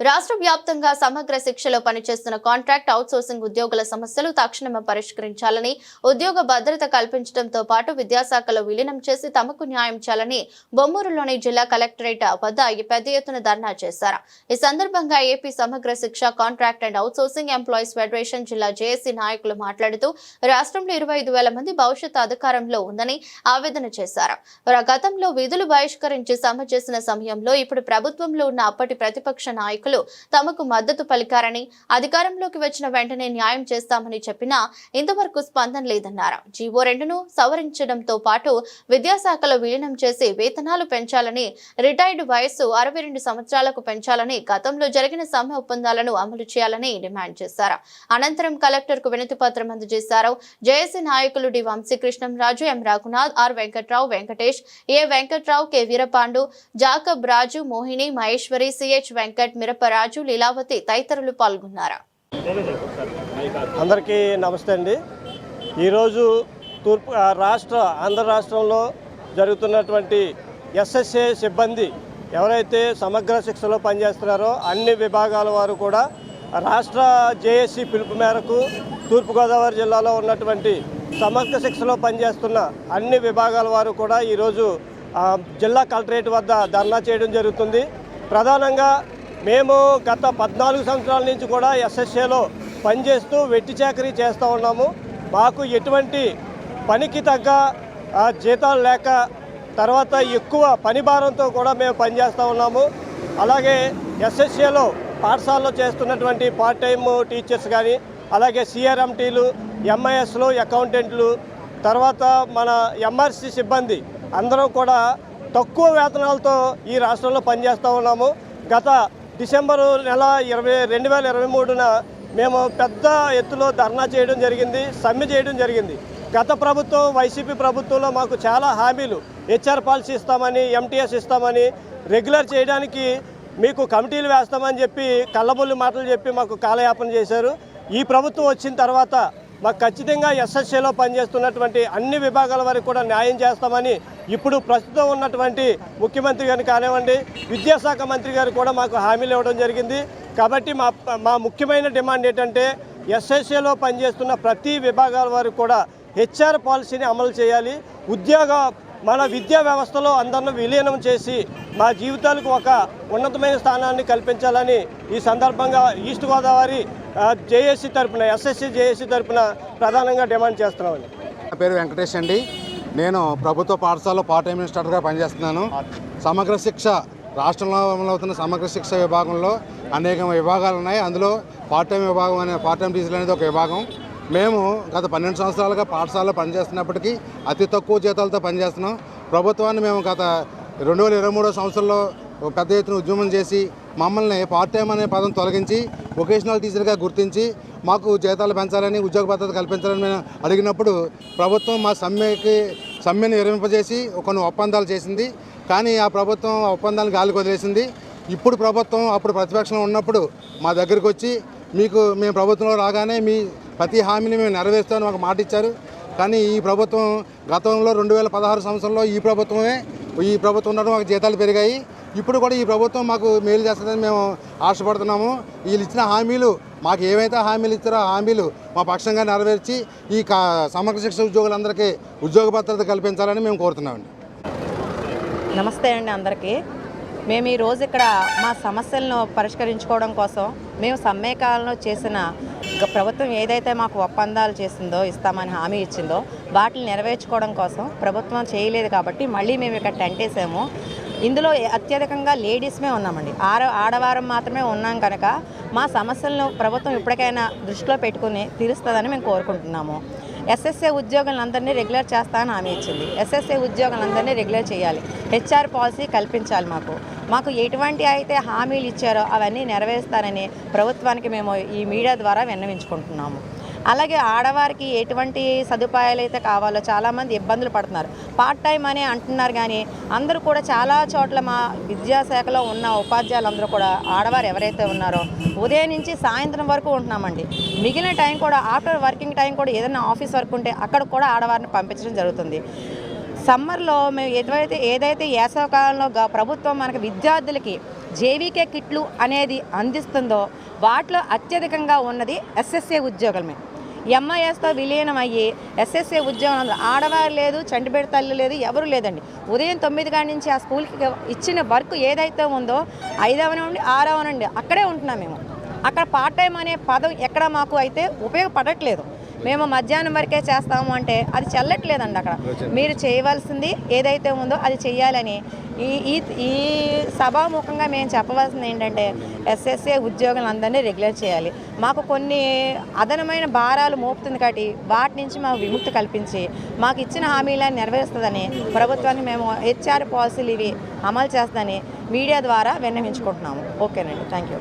రాష్ట్ర వ్యాప్తంగా సమగ్ర శిక్షలో పనిచేస్తున్న కాంట్రాక్ట్ అవుట్సోర్సింగ్ ఉద్యోగుల సమస్యలు తక్షణమే పరిష్కరించాలని ఉద్యోగ భద్రత కల్పించడంతో పాటు విద్యాశాఖలో విలీనం చేసి తమకు న్యాయం చేయాలని బొమ్మూరులోని జిల్లా కలెక్టరేట్ వద్ద పెద్ద ఎత్తున ధర్నా చేశారు. ఈ సందర్భంగా AP Samagra Shiksha contract and outsourcing employees federation జిల్లా జేఏసీ నాయకులు మాట్లాడుతూ రాష్ట్రంలో ఇరవై ఐదు వేల మంది భవిష్యత్ అధికారంలో ఉందని ఆవేదన చేశారు. గతంలో విధులు బహిష్కరించి సమ్మె చేసిన సమయంలో ఇప్పుడు ప్రభుత్వంలో ఉన్న అప్పటి ప్రతిపక్ష నాయకులు తమకు మద్దతు పలికారని అధికారంలోకి వచ్చిన వెంటనే న్యాయం చేస్తామని చెప్పినా ఇంతవరకు స్పందన లేదన్నారు. జీవో రెండును సవరించడంతో పాటు విద్యాశాఖలో విలీనం చేసి వేతనాలు పెంచాలని రిటైర్డ్ వయస్సు అరవై రెండు సంవత్సరాలకు పెంచాలని గతంలో జరిగిన సమ్మె ఒప్పందాలను అమలు చేయాలని డిమాండ్ చేశారు. అనంతరం కలెక్టర్కు వినతి పత్రం అందజేశారు. జేఏసీ నాయకులు D Vamsikrishnamraju M Raghunath R Venkatrao Venkatesh A Venkatrao K Veerapandu Jacob Raju Mohini Maheshwari CH Venkat Miraparaju Leelavathi తదితరులు పాల్గొన్నారు? అందరికీ నమస్తే అండి. ఈరోజు తూర్పు రాష్ట్ర ఆంధ్ర రాష్ట్రంలో జరుగుతున్నటువంటి ఎస్ఎస్ఏ సిబ్బంది ఎవరైతే సమగ్ర శిక్షలో పనిచేస్తున్నారో అన్ని విభాగాల వారు కూడా రాష్ట్ర జేఏసీ పిలుపు మేరకు తూర్పుగోదావరి జిల్లాలో ఉన్నటువంటి సమగ్ర శిక్షలో పనిచేస్తున్న అన్ని విభాగాల వారు కూడా ఈరోజు జిల్లా కలెక్టరేట్ వద్ద ధర్నా చేయడం జరుగుతుంది. ప్రధానంగా మేము గత పద్నాలుగు సంవత్సరాల నుంచి కూడా ఎస్ఎస్ఏలో పనిచేస్తూ వెట్టి చాకరీ చేస్తూ ఉన్నాము. మాకు ఎటువంటి పనికి తగ్గ జీతాలు లేక తర్వాత ఎక్కువ పని భారంతో కూడా మేము పనిచేస్తూ ఉన్నాము. అలాగే ఎస్ఎస్ఏలో పాఠశాలలో చేస్తున్నటువంటి పార్ట్ టైం టీచర్స్ కానీ అలాగే సిఆర్ఎంటీలు ఎంఐఎస్లు అకౌంటెంట్లు తర్వాత మన ఎంఆర్సి సిబ్బంది అందరం కూడా తక్కువ వేతనాలతో ఈ రాష్ట్రంలో పనిచేస్తూ ఉన్నాము. గత డిసెంబరు నెల ఇరవై రెండు వేల ఇరవై మూడున మేము పెద్ద ఎత్తులో ధర్నా చేయడం జరిగింది సమ్మె చేయడం జరిగింది. గత ప్రభుత్వం వైసీపీ ప్రభుత్వంలో మాకు చాలా హామీలు. హెచ్ఆర్ పాలసీ ఇస్తామని ఎంటీఎస్ ఇస్తామని రెగ్యులర్ చేయడానికి మీకు కమిటీలు వేస్తామని చెప్పి కళ్ళబొల్లి మాటలు చెప్పి మాకు కాలయాపన చేశారు. ఈ ప్రభుత్వం వచ్చిన తర్వాత మాకు ఖచ్చితంగా ఎస్ఎస్సీలో పనిచేస్తున్నటువంటి అన్ని విభాగాల వారికి కూడా న్యాయం చేస్తామని ఇప్పుడు ప్రస్తుతం ఉన్నటువంటి ముఖ్యమంత్రి గారిని కానివ్వండి విద్యాశాఖ మంత్రి గారు కూడా మాకు హామీలు ఇవ్వడం జరిగింది. కాబట్టి మా మా ముఖ్యమైన డిమాండ్ ఏంటంటే ఎస్ఎస్సీలో పనిచేస్తున్న ప్రతి విభాగాల వారికి కూడా హెచ్ఆర్ పాలసీని అమలు చేయాలి. ఉద్యోగ మన విద్యా వ్యవస్థలో అందరిని విలీనం చేసి మా జీవితాలకు ఒక ఉన్నతమైన స్థానాన్ని కల్పించాలని ఈ సందర్భంగా ఈస్ట్ గోదావరి జేఏసీ తరపున ఎస్ఎస్సి జేఏసీ తరపున ప్రధానంగా డిమాండ్ చేస్తున్నామండి. నా పేరు వెంకటేష్ అండి. నేను ప్రభుత్వ పాఠశాలలో పార్ట్ టైం ఇన్స్ట్రక్టర్గా పనిచేస్తున్నాను. సమగ్ర శిక్ష రాష్ట్రంలో అమలవుతున్న సమగ్ర శిక్ష విభాగంలో అనేక విభాగాలు ఉన్నాయి. అందులో పార్ట్ టైం విభాగం అనే పార్ట్ టైం టీచర్ అనేది ఒక విభాగం. మేము గత పన్నెండు సంవత్సరాలుగా పాఠశాలలో పనిచేస్తున్నప్పటికీ అతి తక్కువ జీతాలతో పనిచేస్తున్నాం. ప్రభుత్వాన్ని మేము గత రెండు వేల ఇరవై మూడో సంవత్సరంలో పెద్ద ఎత్తున ఉద్యమం చేసి మమ్మల్ని పార్ట్ టైం అనే పదం తొలగించి వొకేషనల్ టీచర్గా గుర్తించి మాకు జీతాలు పెంచాలని ఉద్యోగ భద్రత కల్పించాలని మేము అడిగినప్పుడు ప్రభుత్వం మా సమ్మెకి సమ్మెను విరమింపజేసి కొన్ని ఒప్పందాలు చేసింది. కానీ ఆ ప్రభుత్వం ఒప్పందాన్ని గాలికి వదిలేసింది. ఇప్పుడు ప్రభుత్వం అప్పుడు ప్రతిపక్షంలో ఉన్నప్పుడు మా దగ్గరికి వచ్చి మీకు మేము ప్రభుత్వంలో రాగానే మీ ప్రతి హామీని మేము నెరవేరుస్తామని మాకు మాట ఇచ్చారు కానీ ఈ ప్రభుత్వం గతంలో రెండు వేల పదహారు సంవత్సరంలో ఈ ప్రభుత్వమే ఈ ప్రభుత్వం ఉండడం మాకు జీతాలు పెరిగాయి. ఇప్పుడు కూడా ఈ ప్రభుత్వం మాకు మేలు చేస్తుందని మేము ఆశపడుతున్నాము. వీళ్ళు ఇచ్చిన హామీలు మాకు ఏవైతే హామీలు ఇచ్చారో హామీలు మా పక్షంగా నెరవేర్చి ఈ కా సమగ్ర శిక్ష ఉద్యోగులందరికీ ఉద్యోగ భద్రత కల్పించాలని మేము కోరుతున్నామండి. నమస్తే అండి అందరికీ. మేము ఈరోజు ఇక్కడ మా సమస్యలను పరిష్కరించుకోవడం కోసం మేము సమ్మె చేసిన ప్రభుత్వం ఏదైతే మాకు ఒప్పందాలు చేసిందో ఇస్తామని హామీ ఇచ్చిందో వాటిని నెరవేర్చుకోవడం కోసం ప్రభుత్వం చేయలేదు కాబట్టి మళ్ళీ మేము ఇక్కడ టెంట్ వేసాము. ఇందులో అత్యధికంగా లేడీస్మే ఉన్నామండి. ఆడ ఆడవారం మాత్రమే ఉన్నాం కనుక మా సమస్యలను ప్రభుత్వం ఇప్పటికైనా దృష్టిలో పెట్టుకుని తీరుస్తుందని మేము కోరుకుంటున్నాము. ఎస్ఎస్ఏ ఉద్యోగులందరినీ రెగ్యులర్ చేస్తానని హామీ ఇచ్చింది. ఎస్ఎస్ఏ ఉద్యోగులందరినీ రెగ్యులర్ చేయాలి. హెచ్ఆర్ పాలసీ కల్పించాలి మాకు. మాకు ఎటువంటి అయితే హామీలు ఇచ్చారో అవన్నీ నెరవేరుస్తారని ప్రభుత్వానికి మేము ఈ మీడియా ద్వారా విన్నవించుకుంటున్నాము. అలాగే ఆడవారికి ఎటువంటి సదుపాయాలు అయితే కావాలో చాలామంది ఇబ్బందులు పడుతున్నారు. పార్ట్ టైం అని అంటున్నారు కానీ అందరూ కూడా చాలా చోట్ల మా విద్యాశాఖలో ఉన్న ఉపాధ్యాయులందరూ కూడా ఆడవారు ఎవరైతే ఉన్నారో ఉదయం నుంచి సాయంత్రం వరకు ఉంటున్నామండి. మిగిలిన టైం కూడా ఆఫ్టర్ వర్కింగ్ టైం కూడా ఏదైనా ఆఫీస్ వర్క్ ఉంటే అక్కడ కూడా ఆడవారిని పంపించడం జరుగుతుంది. సమ్మర్లో మేము ఎటువైతే ఏదైతే వేసవకాలంలో ప్రభుత్వం మనకి విద్యార్థులకి జేవీకే కిట్లు అనేది అందిస్తుందో వాటిలో అత్యధికంగా ఉన్నది ఎస్ఎస్ఏ ఉద్యోగులమే. ఎంఐఎస్తో విలీనం అయ్యి ఎస్ఎస్ఏ ఉద్యోగం ఆడవారు లేదు చంటిబెడ తల్లి లేదు ఎవరు లేదండి. ఉదయం తొమ్మిది గంట నుంచి ఆ స్కూల్కి ఇచ్చిన వర్క్ ఏదైతే ఉందో ఐదవ నుండి ఆరవ నుండి అక్కడే ఉంటున్నాం మేము. అక్కడ పార్ట్ టైం అనే పదం ఎక్కడ మాకు అయితే ఉపయోగపడట్లేదు. మేము మధ్యాహ్నం వరకే చేస్తాము అంటే అది చెల్లట్లేదండి అక్కడ. మీరు చేయవలసింది ఏదైతే ఉందో అది చెయ్యాలని. ఈ ఈ ఈ సభాముఖంగా మేము చెప్పవలసింది ఏంటంటే ఎస్ఎస్ఏ ఉద్యోగులందరినీ రెగ్యులర్ చేయాలి. మాకు కొన్ని అదనమైన భారాలు మోపుతుంది కాబట్టి వాటి నుంచి మాకు విముక్తి కల్పించి మాకు ఇచ్చిన హామీలను నెరవేరుస్తుందని ప్రభుత్వానికి మేము హెచ్ఆర్ పాలసీలు ఇవి అమలు చేస్తుందని మీడియా ద్వారా విన్నవించుకుంటున్నాము. ఓకేనండి. Thank you